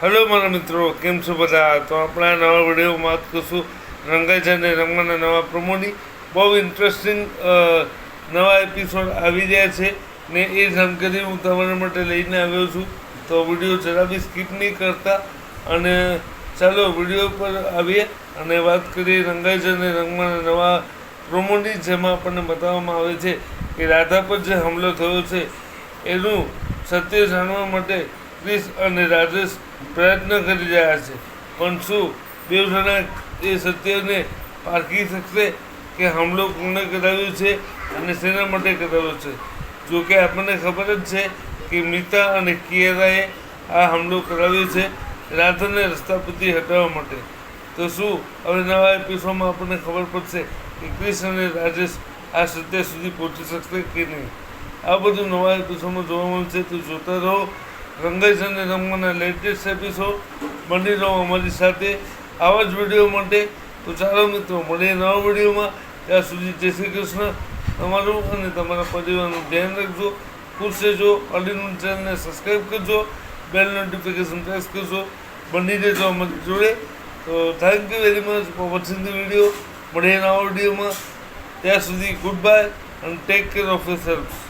Hello મારા મિત્રો, કેમ છો બધા? તો આપણા નવા વિડીયોમાં વાત કરશું રંગાઈ છે અને રંગવાના નવા પ્રમોની બહુ ઇન્ટરેસ્ટિંગ નવા એપિસોડ આવી રહ્યા છે ને એ જાણકારી હું તમારા માટે લઈને આવ્યો છું. તો વીડિયો જરા બી સ્કીપ નહીં કરતા અને ચાલો વીડિયો પર આવીએ અને વાત કરીએ રંગાઈ છે અને રંગવાના નવા પ્રમોની જેમાં આપણને બતાવવામાં આવે છે કે રાધા પર જે હુમલો થયો છે, એનું સત્ય જાણવા માટે ક્રિસ અને રાજેશ પ્રયત્ન કરી રહ્યા છે. પણ શું બે એ સત્યને પારખી શકશે કે હુમલો કોણે કરાવ્યો છે અને શેના માટે કરાવ્યો છે? જો કે આપણને ખબર જ છે કે મીતા અને કિયરાએ આ હુમલો કરાવ્યો છે રાધાને રસ્તા પરથી હટાવવા માટે. તો શું હવે નવા એપિસોડમાં આપણને ખબર પડશે કે ક્રિસ અને રાજેશ આ સત્ય સુધી પહોંચી શકશે કે નહીં? આ બધું નવા એપિસોડમાં જોવા મળશે, તો જોતા રહો. રંગાઈ અને રમવાના લેટેસ્ટ એપિસોડ બની રહો અમારી સાથે. આવા જ વીડિયો માટે તો ચાલો મિત્રો, મળીએ નવા વિડીયોમાં ત્યાં સુધી જય શ્રી કૃષ્ણ. તમારું અને તમારા પરિવારનું ધ્યાન રાખજો, ખુશ રહેજો અડીનું ચેનલને સબસ્ક્રાઈબ કરજો બેલ નોટિફિકેશન પ્રેસ કરજો. બની રહેજો અમારી જોડે. તો thank you very much for watching the video મળીએ નવા વિડીયોમાં ત્યાં સુધી ગુડ બાય અને take care of your self